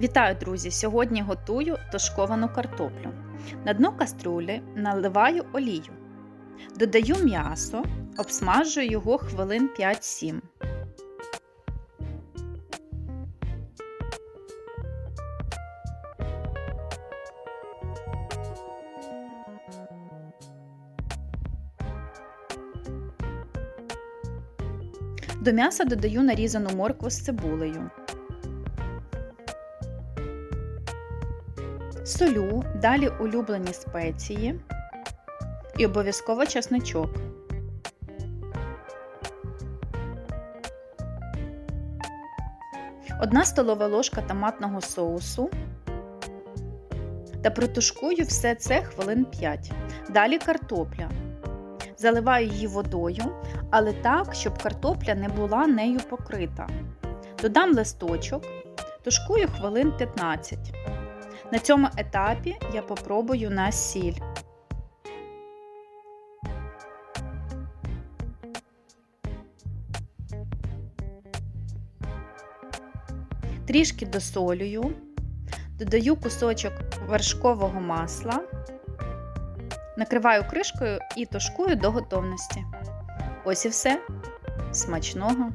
Вітаю, друзі! Сьогодні готую тушковану картоплю. На дно каструлі наливаю олію. Додаю м'ясо, обсмажую його хвилин 5-7. До м'яса додаю нарізану моркву з цибулею. Солю, далі улюблені спеції і обов'язково чесничок. Одна столова ложка томатного соусу та протушкую все це хвилин 5. Далі картопля. Заливаю її водою, але так, щоб картопля не була нею покрита. Додам листочок, тушкую хвилин 15. На цьому етапі я попробую на сіль. Трішки досолюю, додаю кусочок вершкового масла, накриваю кришкою і тушкую до готовності. Ось і все. Смачного!